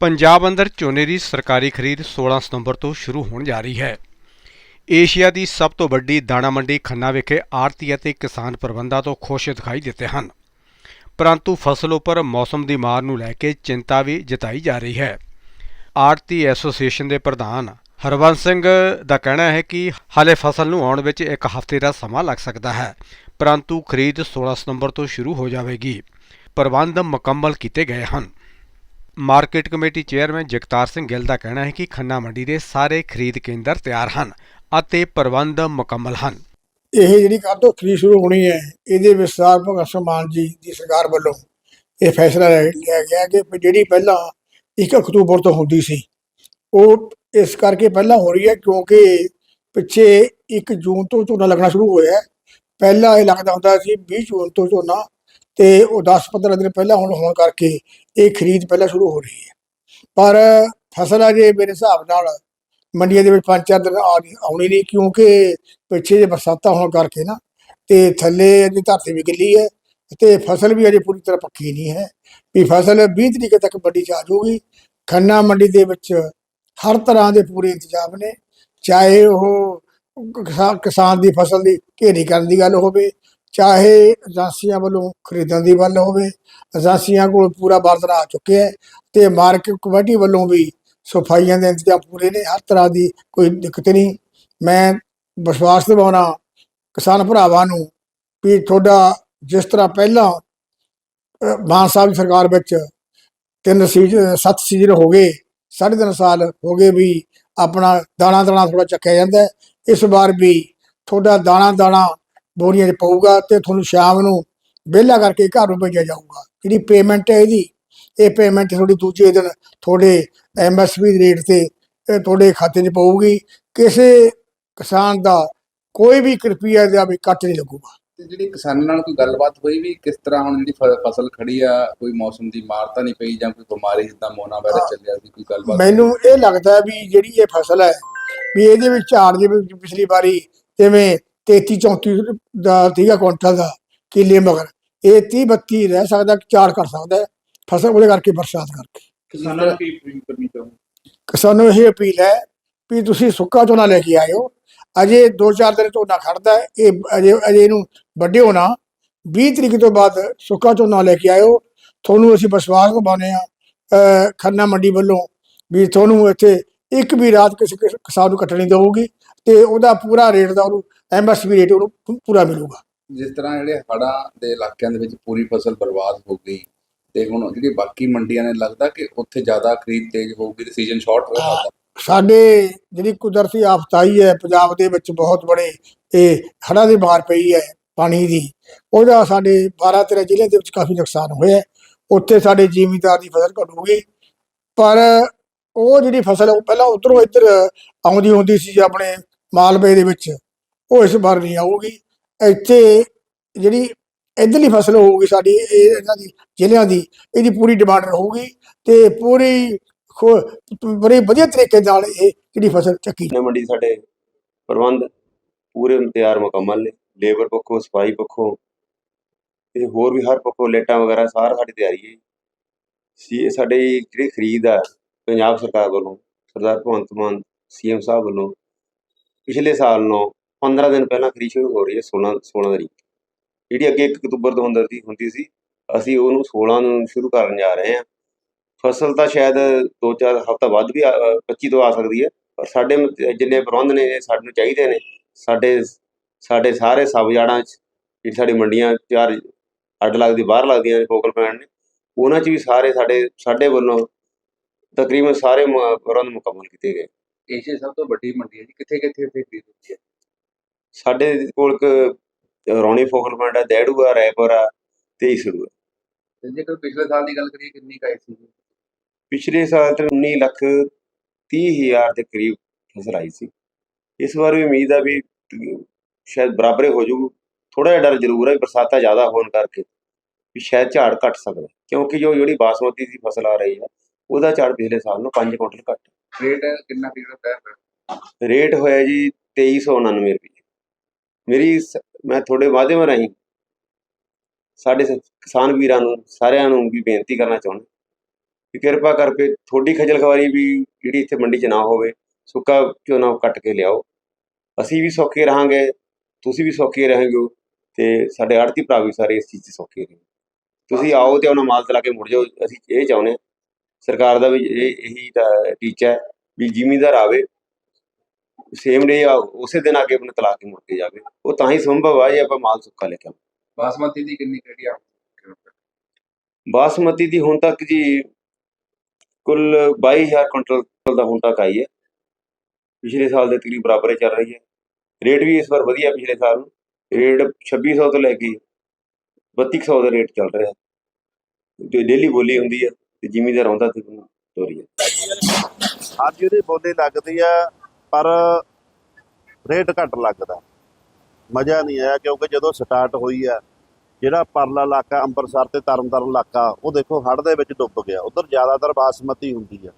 ਪੰਜਾਬ ਅੰਦਰ ਝੋਨੇ ਦੀ ਸਰਕਾਰੀ ਖਰੀਦ 16 ਸਤੰਬਰ ਤੋਂ ਸ਼ੁਰੂ ਹੋਣ ਜਾ ਰਹੀ ਹੈ। ਏਸ਼ੀਆ ਦੀ ਸਭ ਤੋਂ ਵੱਡੀ ਦਾਣਾ ਮੰਡੀ ਖੰਨਾ ਵਿਖੇ ਆੜਤੀ ਅਤੇ ਕਿਸਾਨ ਪ੍ਰਬੰਧਾਂ ਤੋਂ ਖੁਸ਼ ਦਿਖਾਈ ਦਿੱਤੇ ਹਨ। ਪਰੰਤੂ ਫਸਲ ਉੱਪਰ ਮੌਸਮ ਦੀ ਮਾਰ ਨੂੰ ਲੈ ਕੇ ਚਿੰਤਾ ਵੀ ਜਤਾਈ ਜਾ ਰਹੀ ਹੈ। ਆੜਤੀ ਐਸੋਸੀਏਸ਼ਨ ਦੇ ਪ੍ਰਧਾਨ ਹਰਵੰਸ ਸਿੰਘ ਦਾ ਕਹਿਣਾ ਹੈ ਕਿ ਹਾਲੇ ਫਸਲ ਨੂੰ ਆਉਣ ਵਿੱਚ ਇੱਕ ਹਫ਼ਤੇ ਦਾ ਸਮਾਂ ਲੱਗ ਸਕਦਾ ਹੈ, ਪਰੰਤੂ ਖਰੀਦ 16 ਸਤੰਬਰ ਤੋਂ ਸ਼ੁਰੂ ਹੋ ਜਾਵੇਗੀ। ਪ੍ਰਬੰਧ ਮੁਕੰਮਲ ਕੀਤੇ ਗਏ ਹਨ। Market committee chairman Jagtar Singh Gill ਦਾ ਕਹਿਣਾ ਹੈ ਕਿ ਖੰਨਾ ਮੰਡੀ ਦੇ ਸਾਰੇ ਖਰੀਦ ਕੇਂਦਰ ਤਿਆਰ ਹਨ ਅਤੇ ਪ੍ਰਬੰਧ ਮੁਕੰਮਲ ਹਨ। ਇਹ ਜਿਹੜੀ ਕੱਲ੍ਹ ਤੋਂ ਖਰੀਦ ਸ਼ੁਰੂ ਹੋਣੀ ਹੈ, ਇਹਦੇ ਵਿੱਚ ਸਰਦਾਰ ਭਗਤ ਸਿੰਘ ਮਾਨ ਜੀ ਦੀ ਸਰਕਾਰ ਵੱਲੋਂ ਇਹ ਫੈਸਲਾ ਲੈ- ਲਿਆ ਗਿਆ ਕਿ ਜਿਹੜੀ ਪਹਿਲਾਂ 1 ਅਕਤੂਬਰ ਤੋਂ ਹੁੰਦੀ ਸੀ, ਉਹ ਇਸ ਕਰਕੇ ਪਹਿਲਾਂ ਹੋ ਰਹੀ ਹੈ ਕਿਉਂਕਿ ਪਿੱਛੇ 1 ਜੂਨ ਤੋਂ ਝੋਨਾ ਲੱਗਣਾ ਸ਼ੁਰੂ ਹੋਇਆ ਪਹਿਲਾਂ ਇਹ ਲੱਗਦਾ ਹੁੰਦਾ ਸੀ 20 ਜੂਨ ਤੋਂ ਝੋਨਾ ਤੇ ਉਹ 10-15 ਦਿਨ ਪਹਿਲਾਂ ਹੁਣ ਹੋਣ ਕਰਕੇ ਇਹ ਖਰੀਦ ਪਹਿਲਾਂ ਸ਼ੁਰੂ ਹੋ ਰਹੀ ਹੈ। ਪਰ ਫਸਲ ਅਜੇ ਮੇਰੇ ਹਿਸਾਬ ਨਾਲ ਮੰਡੀਆਂ ਦੇ ਵਿੱਚ ਪੰਜ ਚਾਰ ਦਿਨ ਆਉਣੀ ਨਹੀਂ ਕਿਉਂਕਿ ਪਿੱਛੇ ਜੇ ਬਰਸਾਤਾਂ ਹੋਣ ਕਰਕੇ ਨਾ ਤੇ ਥੱਲੇ ਦੀ ਧਰਤੀ ਵੀ ਗਿੱਲੀ ਹੈ ਤੇ ਫਸਲ ਵੀ ਅਜੇ ਪੂਰੀ ਤਰ੍ਹਾਂ ਪੱਕੀ ਨਹੀਂ ਹੈ। ਵੀ ਫਸਲ 20 ਤਰੀਕੇ ਤੱਕ ਮੰਡੀ ਚ ਆ ਜਾਊਗੀ। ਖੰਨਾ ਮੰਡੀ ਦੇ ਵਿੱਚ ਹਰ ਤਰ੍ਹਾਂ ਦੇ ਪੂਰੇ ਇੰਤਜ਼ਾਮ ਨੇ। ਚਾਹੇ ਉਹ ਕਿਸਾ- ਕਿਸਾਨ ਦੀ ਫਸਲ ਦੀ ਘੇਰੀ ਕਰਨ ਦੀ ਗੱਲ ਹੋਵੇ ਚਾਹੇ ਏਜੰਸੀਆਂ ਵੱਲੋਂ ਖਰੀਦਣ ਦੀ ਗੱਲ ਹੋਵੇ, ਏਜੰਸੀਆਂ ਕੋਲ ਪੂਰਾ ਬਾਰਦਰ ਆ ਚੁੱਕਿਆ ਹੈ ਤੇ ਮਾਰਕੀਟ ਕਮੇਟੀ ਵੱਲੋਂ ਵੀ ਸਫਾਈਆਂ ਦੇ ਇੰਤਜ਼ਾਮ ਪੂਰੇ ਨੇ, ਹਰ ਤਰ੍ਹਾਂ ਦੀ ਕੋਈ ਦਿੱਕਤ ਨਹੀਂ। ਮੈਂ ਵਿਸ਼ਵਾਸ ਦਿਵਾਉਣਾ ਕਿਸਾਨ ਭਰਾਵਾਂ ਨੂੰ ਵੀ ਤੁਹਾਡਾ ਜਿਸ ਤਰ੍ਹਾਂ ਪਹਿਲਾਂ ਮਾਨ ਸਾਹਿਬ ਦੀ ਸਰਕਾਰ ਵਿੱਚ ਤਿੰਨ ਸੀਜ਼ਨ ਸੱਤ ਸੀਜ਼ਨ ਹੋ ਗਏ, ਸਾਢੇ ਤਿੰਨ ਸਾਲ ਹੋ ਗਏ ਵੀ ਆਪਣਾ ਦਾਣਾ ਦਾਣਾ ਥੋੜਾ ਚੱਕਿਆ ਜਾਂਦਾ ਇਸ ਵਾਰ ਵੀ ਤੁਹਾਡਾ ਦਾਣਾ ਦਾਣਾ ਬੋਰੀਆਂ 'ਚ ਪਊਗਾ ਤੇ ਤੁਹਾਨੂੰ ਸ਼ਾਮ ਨੂੰ ਵਿਹਲਾ ਕਰਕੇ ਘਰ ਨੂੰ ਭੇਜਿਆ ਜਾਊਗਾ। ਜਿਹੜੀ ਪੇਮੈਂਟ ਹੈ ਇਹਦੀ ਇਹ ਪੇਮੈਂਟ ਤੁਹਾਡੀ ਦੂਜੇ ਦਿਨ ਤੁਹਾਡੇ ਐਮਐਸਪੀ ਰੇਟ ਤੇ ਤੁਹਾਡੇ ਖਾਤੇ 'ਚ ਪਊਗੀ। ਕਿਸੇ ਕਿਸਾਨ ਦਾ ਕੋਈ ਵੀ ਇੱਕ ਰੁਪਈਆ ਦਾ ਵੀ ਕੱਟ ਨਹੀਂ ਲੱਗੂਗਾ। ਤੇ ਜਿਹੜੀ ਕਿਸਾਨਾਂ ਨਾਲ ਕੋਈ ਗੱਲਬਾਤ ਹੋਈ ਵੀ ਕਿਸ ਤਰ੍ਹਾਂ ਹੁਣ ਜਿਹੜੀ ਫ- ਫਸਲ ਖੜੀ ਆ ਕੋਈ ਮੌਸਮ ਦੀ ਮਾਰ ਤਾਂ ਨਹੀਂ ਪਈ ਜਾਂ ਕੋਈ ਬਿਮਾਰੀ ਜਿੱਦਾਂ ਮੋਨਾ ਵਾਇਰਸ ਚੱਲਿਆ ਸੀ ਕੋਈ ਗੱਲਬਾਤ ਮੈਨੂੰ ਇਹ ਲੱਗਦਾ ਹੈ ਵੀ ਜਿਹੜੀ ਇਹ ਫਸਲ ਹੈ ਵੀ ਇਹਦੇ ਵਿੱਚ ਝਾੜ ਦੇ ਵਿੱਚ ਪਿਛਲੀ ਵਾਰੀ ਜਿਵੇਂ 33 34 ਦਾ ਸੀਗਾ ਕੁਇੰਟਲ ਦਾ ਕਿੱਲੇ ਮਗਰ। ਇਹ 30 32 ਰਹਿ ਸਕਦਾ ਝਾੜ ਕਰ ਸਕਦਾ ਫਸਲ ਉਹਦੇ ਕਰਕੇ ਬਰਸਾਤ ਕਰਕੇ। ਕਿਸਾਨਾਂ ਨੂੰ ਕੀ ਅਪੀਲ ਕਰਨੀ ਚਾਹੁੰਦੇ ਕਿਸਾਨਾਂ ਨੂੰ ਇਹ ਅਪੀਲ ਹੈ ਵੀ ਤੁਸੀਂ ਸੁੱਕਾ ਝੋਨਾ ਲੈ ਕੇ ਆਇਓ। ਅਜੇ 2-4 ਦਿਨ ਝੋਨਾ ਖੜਦਾ ਇਹ ਅਜੇ ਅਜੇ ਇਹਨੂੰ ਵੱਢਿਓ ਨਾ। 20 ਤਰੀਕ ਤੋਂ ਬਾਅਦ ਸੁੱਕਾ ਝੋਨਾ ਲੈ ਕੇ ਆਇਓ। ਤੁਹਾਨੂੰ ਅਸੀਂ ਵਿਸ਼ਵਾਸ ਦਿਵਾਉਂਦੇ ਆ ਖੰਨਾ ਮੰਡੀ ਵੱਲੋਂ ਵੀ ਤੁਹਾਨੂੰ ਇੱਥੇ ਇੱਕ ਵੀ ਰਾਤ ਕਿਸੇ ਕਿਸ- ਕਿਸਾਨ ਨੂੰ ਕੱਟਣੀ ਦੇਊਗੀ ਤੇ ਉਹਦਾ ਪੂਰਾ ਰੇਟ ਦਾ ਉਹਨੂੰ ਐਮਐਸਪੀ ਰੇਟ ਉਹਨੂੰ ਪੂਰਾ ਮਿਲੂਗਾ ਜਿਸ ਤਰ੍ਹਾਂ ਜਿਹੜੇ ਹੜ੍ਹਾਂ ਦੇ ਇਲਾਕਿਆਂ ਦੇ ਵਿੱਚ ਪੂਰੀ ਫਸਲ ਬਰਬਾਦ ਹੋ ਗਈ ਤੇ ਹੁਣ ਜਿਹੜੀ ਬਾਕੀ ਮੰਡੀਆਂ ਨੇ ਲੱਗਦਾ ਕਿ ਉੱਥੇ ਜ਼ਿਆਦਾ ਖਰੀਦ ਤੇਜ਼ ਹੋਊਗੀ ਤੇ ਸੀਜ਼ਨ ਸ਼ਾਰਟ ਹੋ। ਸਕਦਾ ਸਾਡੇ ਜਿਹੜੀ ਕੁਦਰਤੀ ਆਫਤ ਆਈ ਹੈ ਪੰਜਾਬ ਦੇ ਵਿੱਚ ਬਹੁਤ ਬੜੇ ਇਹ ਹੜ੍ਹਾਂ ਦੀ ਮਾਰ ਪਈ ਹੈ ਪਾਣੀ ਦੀ ਉਹਦਾ ਸਾਡੇ 12 13 ਜ਼ਿਲ੍ਹੇ ਦੇ ਵਿੱਚ ਕਾਫੀ ਨੁਕਸਾਨ ਹੋਇਆ। ਉੱਥੇ ਸਾਡੇ ਜ਼ਿਮੀਂਦਾਰ ਦੀ ਫਸਲ ਘਟੂਗੀ ਪਰ ਉਹ ਜਿਹੜੀ ਫਸਲ ਉਹ ਪਹਿਲਾਂ ਉਧਰੋਂ ਇੱਧਰ ਆਉਂਦੀ ਹੁੰਦੀ ਸੀ ਆਪਣੇ ਮਾਲਵੇ ਦੇ ਵਿੱਚ ਉਹ ਇਸ ਵਾਰ ਨਹੀਂ ਆਊਗੀ। ਇੱਥੇ ਜਿਹੜੀ ਇੱਧਰਲੀ ਫਸਲ ਹੋਊਗੀ ਸਾਡੀ, ਇਹ ਇਹਨਾਂ ਦੀ, ਜ਼ਿਲ੍ਹਿਆਂ ਦੀ, ਇਹਦੀ ਪੂਰੀ ਡਿਮਾਂਡ ਰਹੂਗੀ ਤੇ ਪੂਰੀ ਬੜੇ ਵਧੀਆ ਤਰੀਕੇ ਨਾਲ ਇਹ ਜਿਹੜੀ ਫਸਲ ਚੱਕੀ ਨੇ ਮੰਡੀ ਸਾਡੇ ਪ੍ਰਬੰਧ ਪੂਰੇ ਤਿਆਰ ਮੁਕੰਮਲ ਨੇ। ਲੇਬਰ ਪੱਖੋਂ, ਸਫ਼ਾਈ ਪੱਖੋਂ ਤੇ ਹੋਰ ਵੀ ਹਰ ਪੱਖੋਂ ਲੇਟਾਂ ਵਗੈਰਾ ਸਾਰ ਸਾਡੀ ਤਿਆਰੀ ਹੈ ਸੀ ਸਾਡੇ ਜਿਹੜੀ ਖਰੀਦ ਆ ਪੰਜਾਬ ਸਰਕਾਰ ਵੱਲੋਂ, ਸਰਦਾਰ ਭਗਵੰਤ ਮਾਨ ਸੀਐਮ ਸਾਹਿਬ ਵੱਲੋਂ ਪਿਛਲੇ ਸਾਲ ਨੂੰ 15 ਦਿਨ ਪਹਿਲਾਂ ਖਰੀਦ ਸ਼ੁਰੂ ਹੋ ਰਹੀ ਹੈ 16 16 ਤਰੀਕ। ਜਿਹੜੀ ਅੱਗੇ 1 ਅਕਤੂਬਰ ਤੋਂ ਹੁੰਦੀ ਸੀ ਹੁੰਦੀ ਸੀ, ਅਸੀਂ ਉਹਨੂੰ 16 ਨੂੰ ਸ਼ੁਰੂ ਕਰਨ ਜਾ ਰਹੇ ਹਾਂ। ਫਸਲ ਤਾਂ ਸ਼ਾਇਦ 2-4 ਹਫ਼ਤਾ ਵੱਧ ਵੀ 25 ਤੋਂ ਆ ਸਕਦੀ ਹੈ, ਪਰ ਸਾਡੇ ਜਿੰਨੇ ਪ੍ਰਬੰਧ ਨੇ ਸਾਨੂੰ ਚਾਹੀਦੇ ਨੇ। ਸਾਡੇ ਸਾਡੇ ਸਾਰੇ ਸਬ ਜਾੜਾਂ 'ਚ, ਜਿਹੜੀ ਸਾਡੀ ਮੰਡੀਆਂ ਚਾਰ ਅੱਡ ਲੱਗਦੀ, ਬਾਹਰ ਲੱਗਦੀਆਂ ਨੇ, ਫੋਕਲ ਪੁਆਇੰਟ ਨੇ, ਉਹਨਾਂ 'ਚ ਵੀ ਸਾਰੇ ਸਾਡੇ ਸਾਡੇ ਵੱਲੋਂ ਤਕਰੀਬਨ ਸਾਰੇ ਪ੍ਰਬੰਧ ਮੁਕੰਮਲ ਕੀਤੇ ਗਏ। ਏਸ਼ੀਆ ਸਭ ਤੋਂ ਵੱਡੀ ਮੰਡੀ ਹੈ ਜੀ ਕਿੱਥੇ ਕਿੱਥੇ ਉੱਥੇ ਖਰੀਦ ਹੁੰਦੀ ਹੈ? ਸਾਡੇ ਕੋਲ ਇੱਕ ਰੌਣੀ ਫੋਕਲ ਪੁਆਇੰਟ ਹੈ ਦੈੜੂ ਆ ਰੈਪਰ ਆ ਤੇ ਈਸੜੂ ਆ। ਤੇ ਜੇਕਰ ਪਿਛਲੇ ਸਾਲ ਦੀ ਗੱਲ ਕਰੀਏ ਕਿੰਨੀ ਕਾਈ ਸੀ? ਜੀ? ਪਿਛਲੇ ਸਾਲ ਤੇ 19 ਲੱਖ 30 ਹਜ਼ਾਰ ਦੇ ਕਰੀਬ ਫਸਲ ਆਈ ਸੀ। ਇਸ ਵਾਰ ਵੀ ਉਮੀਦ ਆ ਵੀ ਸ਼ਾਇਦ ਬਰਾਬਰ ਹੀ ਜਾਊ। ਥੋੜਾ ਜਿਹਾ ਡਰ ਜ਼ਰੂਰ ਹੈ ਬਰਸਾਤਾਂ ਜ਼ਿਆਦਾ ਹੋਣ ਕਰਕੇ ਵੀ ਸ਼ਾਇਦ ਝਾੜ ਘਟ ਸਕਦਾ। ਕਿਉਂਕਿ ਜੋ ਜਿਹੜੀ ਬਾਸਮਤੀ ਦੀ ਫਸਲ ਆ ਰਹੀ ਹੈ ਉਹਦਾ ਝਾੜ ਪਿਛਲੇ ਸਾਲ ਨਾਲੋਂ 5 ਕੁਇੰਟਲ ਘੱਟ। ਰੇਟ ਕਿੰਨਾ ਕਿਲੋ ਤੈਅ ਰੇਟ ਹੋਇਆ ਜੀ 2399 ਰੁਪਏ। ਮੇਰੀ ਸ- ਮੈਂ ਤੁਹਾਡੇ ਮਾਧਿਅਮ ਰਾਹੀਂ ਸਾਡੇ ਕਿਸਾਨ ਵੀਰਾਂ ਨੂੰ, ਸਾਰਿਆਂ ਨੂੰ ਵੀ ਬੇਨਤੀ ਕਰਨਾ ਚਾਹੁੰਦਾ। ਵੀ ਕਿਰਪਾ ਕਰਕੇ ਥੋੜੀ ਖਜਲ ਖਵਾਰੀ ਵੀ ਜਿਹੜੀ ਇੱਥੇ ਮੰਡੀ 'ਚ ਨਾ ਹੋਵੇ, ਸੁੱਕਾ ਝੋਨਾ ਕੱਟ ਕੇ ਲਿਆਓ। ਅਸੀਂ ਵੀ ਸੌਖੇ ਰਹਾਂਗੇ, ਤੁਸੀਂ ਵੀ ਸੌਖੇ ਰਹੋਗੇ ਤੇ ਸਾਡੇ ਆੜਤੀ ਭਰਾ ਵੀ ਸਾਰੇ ਇਸ ਚੀਜ਼ 'ਚ ਸੌਖੇ ਰਹੇ ਤੁਸੀਂ ਆਓ ਤੇ ਉਹਨਾਂ ਮਾਲ ਚਲਾ ਕੇ ਮੁੜ ਜਾਓ, ਅਸੀਂ ਇਹ ਚਾਹੁੰਦੇ ਹਾਂ। ਸਰਕਾਰ ਦਾ ਵੀ ਇਹ, ਇਹੀ ਟੀਚਾ ਹੈ ਵੀ ਜ਼ਿਮੀਂਦਾਰ ਆਵੇ ਸੇਮ ਡੇ ਉਸੇ ਦਿਨ ਆ ਕੇ ਆਪਣੇ ਤਲਾ ਕੇ ਮੁੜ ਕੇ ਜਾਵੇ। ਉਹ ਤਾਂ ਹੀ ਸੰਭਵ ਆ ਜੇ ਆਪਾਂ ਮਾਲ ਸੁੱਕਾ ਲੈ ਕੇ ਆਵਾਂ। ਬਾਸਮਤੀ ਦੀ ਕਿੰਨੀ ਕਿਹੜੀ ਆ? ਬਾਸਮਤੀ ਦੀ ਹੁਣ ਤੱਕ ਜੀ ਕੁੱਲ 22000 ਕੁਇੰਟਲ ਦਾ ਹੁਣ ਤੱਕ ਆਈ ਹੈ। ਪਿਛਲੇ ਸਾਲ ਦੇ ਤਕਰੀਬ ਬਰਾਬਰ ਹੀ ਚੱਲ ਰਹੀ ਹੈ। ਰੇਟ ਵੀ ਇਸ ਵਾਰ ਵਧੀਆ ਪਿਛਲੇ ਸਾਲ ਨੂੰ। ਰੇਟ 2600 ਤੋਂ ਲੈ ਕੇ 3200 ਦਾ ਰੇਟ ਚੱਲ ਰਿਹਾ। ਜੋ ਡੇਲੀ ਬੋਲੀ ਹੁੰਦੀ ਹੈ ਤੇ ਜ਼ਿਮੀਦਾਰ ਆਉਂਦਾ ਤੇ ਤੋਰੀ ਹੈ ਅੱਜ ਇਹਦੀ ਬੋਲੀ ਲੱਗਦੀ ਆ ਪਰ ਰੇਟ ਘੱਟ ਲੱਗਦਾ। ਮਜ਼ਾ ਨਹੀਂ ਆਇਆ ਕਿਉਂਕਿ ਜਦੋਂ ਸਟਾਰਟ ਹੋਈ ਆ, ਜਿਹੜਾ ਪਰਲਾ ਇਲਾਕਾ ਅੰਮ੍ਰਿਤਸਰ ਤੇ ਤਰਨਤਾਰਨ ਇਲਾਕਾ, ਉਹ ਦੇਖੋ ਹੜ੍ਹ ਦੇ ਵਿੱਚ ਡੁੱਬ ਗਿਆ। ਉਧਰ ਜ਼ਿਆਦਾਤਰ ਬਾਸਮਤੀ ਹੁੰਦੀ ਆ।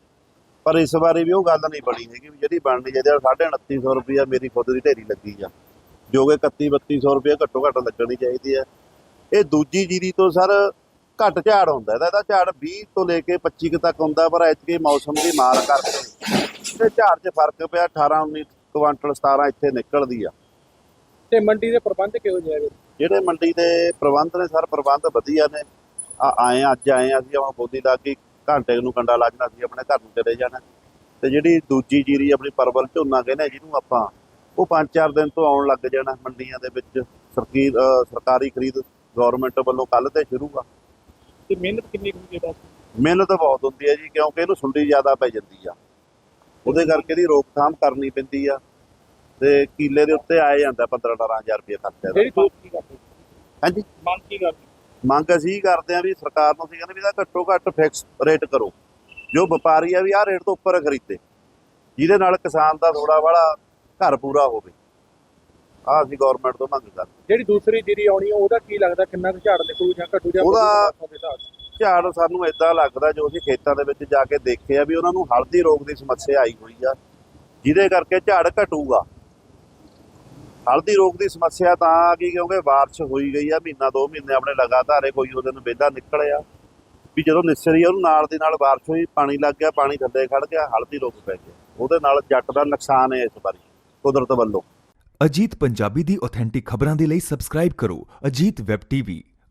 ਪਰ ਇਸ ਵਾਰੀ ਵੀ ਉਹ ਗੱਲ ਨਹੀਂ ਬਣੀ ਹੈਗੀ ਵੀ ਜਿਹੜੀ ਬਣਨੀ ਚਾਹੀਦੀ ਆ 2950 ਰੁਪਈਆ ਮੇਰੀ ਖੁਦ ਦੀ ਢੇਰੀ ਲੱਗੀ ਆ, ਜੋ ਕਿ 31 3200 ਰੁਪਏ ਘੱਟੋ ਘੱਟ ਲੱਗਣੀ ਚਾਹੀਦੀ ਆ। ਇਹ ਦੂਜੀ ਜੀਰੀ ਤੋਂ ਸਰ ਘੱਟ ਝਾੜ ਹੁੰਦਾ। ਇਹਦਾ ਇਹਦਾ ਝਾੜ 20 ਤੋਂ ਲੈ ਕੇ 25 ਕੁ ਤੱਕ ਹੁੰਦਾ, ਪਰ ਐਤਕੀ ਮੌਸਮ ਦੀ ਮਾਰ ਕਰਕੇ ਤੇ ਝਾੜ 'ਚ ਫ਼ਰਕ ਪਿਆ 18 19 ਕੁਆਂਟਲ 17 ਇੱਥੇ ਨਿਕਲਦੀ ਆ। ਤੇ ਮੰਡੀ ਦੇ ਪ੍ਰਬੰਧ ਕਿਹੋ ਜਿਹੇ ਹੈਗੇ ਜਿਹੜੇ ਮੰਡੀ ਦੇ ਪ੍ਰਬੰਧ ਨੇ ਸਰ ਪ੍ਰਬੰਧ ਵਧੀਆ ਨੇ। ਆ ਆਏ ਅੱਜ ਆਏ ਆ ਅਸੀਂ ਆਪਾਂ ਬੋਲੀ ਲਾ ਕੇ ਘੰਟੇ ਨੂੰ ਕੰਡਾ ਲਾ ਜਾਣਾ ਸੀ ਆਪਣੇ ਘਰ ਨੂੰ ਚਲੇ ਜਾਣਾ। ਤੇ ਜਿਹੜੀ ਦੂਜੀ ਜੀਰੀ ਆਪਣੀ ਪਰਵਲ ਝੋਨਾ ਕਹਿੰਦੇ ਜਿਹਨੂੰ ਆਪਾਂ ਉਹ 5-4 ਦਿਨ ਤੋਂ ਆਉਣ ਲੱਗ ਜਾਣਾ ਮੰਡੀਆਂ ਦੇ ਵਿੱਚ। ਸਰਕੀ ਸਰਕਾਰੀ ਖਰੀਦ ਗਵਰਨਮੈਂਟ ਵੱਲੋਂ ਕੱਲ ਤੇ ਸ਼ੁਰੂ ਆ। ਤੇ ਮਿਹਨਤ ਕਿੰਨੀ ਹੁੰਦੀ ਹੈ ਦੱਸ ਮਿਹਨਤ ਬਹੁਤ ਹੁੰਦੀ ਹੈ ਜੀ ਕਿਉਂਕਿ ਇਹਨੂੰ ਸੁੰਡੀ ਜ਼ਿਆਦਾ ਪੈ ਜਾਂਦੀ ਆ। ਉਹਦੇ ਕਰਕੇ ਦੀ ਰੋਕਥਾਮ ਕਰਨੀ ਪੈਂਦੀ ਆ ਤੇ ਕੀਲੇ ਦੇ ਉੱਤੇ ਆਏ ਜਾਂਦਾ 15 18000 ਰੁਪਏ ਖਰਚਾ ਜਿਹੜੀ ਕਰਦੇ? ਹਾਂਜੀ? ਮੰਗ ਕੀ ਕਰਦੇ? ਮੰਗ ਅਸੀਂ ਕਰਦੇ ਆ ਵੀ ਸਰਕਾਰ ਨੂੰ ਅਸੀਂ ਕਹਿੰਦੇ ਵੀ ਇਹਦਾ ਘੱਟੋ ਘੱਟ ਫਿਕਸ ਰੇਟ ਕਰੋ। ਜੋ ਵਪਾਰੀ ਆ ਵੀ ਆਹ ਰੇਟ ਤੋਂ ਉੱਪਰ ਖਰੀਦੇ। ਜਿਹਦੇ ਨਾਲ ਕਿਸਾਨ ਦਾ ਥੋੜਾ ਬੜਾ ਘਰ ਪੂਰਾ ਹੋਵੇ। ਆ ਅਸੀਂ ਗਵਰਨਮੈਂਟ ਤੋਂ ਮੰਗ ਕਰਦੇ। ਜਿਹੜੀ ਦੂਸਰੀ ਜੀਰੀ ਆਉਣੀ ਉਹਦਾ ਕੀ ਲੱਗਦਾ? ਕਿੰਨਾ ਕੁ ਝਾੜ ਨਿਕਲੂ ਜਾਂ ਘਟੂ ਜਾਂ ਉਹਦਾ- ਵਧੂ? ਝਾੜ ਸਾਨੂੰ ਇਦਾਂ ਲੱਗਦਾ ਜੋ ਅਸੀਂ ਖੇਤਾਂ ਦੇ ਵਿੱਚ ਜਾ ਕੇ ਦੇਖਿਆ ਵੀ ਉਹਨਾਂ ਨੂੰ ਹਲਦੀ ਰੋਗ ਦੀ ਸਮੱਸਿਆ ਆਈ ਹੋਈ ਆ, ਜਿਹਦੇ ਕਰਕੇ ਝਾੜ ਘਟੂਗਾ। ਹਲਦੀ ਰੋਗ ਦੀ ਸਮੱਸਿਆ ਤਾਂ ਆ ਗਈ ਕਿਉਂਕਿ ਬਾਰਿਸ਼ ਹੋਈ ਗਈ ਆ, ਮਹੀਨਾ ਦੋ ਮਹੀਨੇ ਆਪਣੇ ਲਗਾਤਾਰ ਕੋਈ ਉਹਦੇ ਨੂੰ ਵਿਹਲਾ ਨਿਕਲਿਆ। ਵੀ ਜਦੋਂ ਨਿਸਰੀ ਉਹਨੂੰ ਨਾਲ ਦੀ ਨਾਲ ਬਾਰਿਸ਼ ਹੋਈ, ਪਾਣੀ ਲੱਗ ਗਿਆ, ਪਾਣੀ ਥੱਲੇ ਖੜ ਗਿਆ, ਹਲਦੀ ਰੋਗ ਪੈ ਗਿਆ। ਉਹਦੇ ਨਾਲ ਜੱਟ ਦਾ ਨੁਕਸਾਨ ਹੈ ਇਸ ਵਾਰੀ, ਕੁਦਰਤ ਵੱਲੋਂ। ਅਜੀਤ ਪੰਜਾਬੀ ਦੀ ਆਥੈਂਟਿਕ ਖਬਰਾਂ ਦੇ ਲਈ ਸਬਸਕ੍ਰਾਈਬ ਕਰੋ। Ajit web TV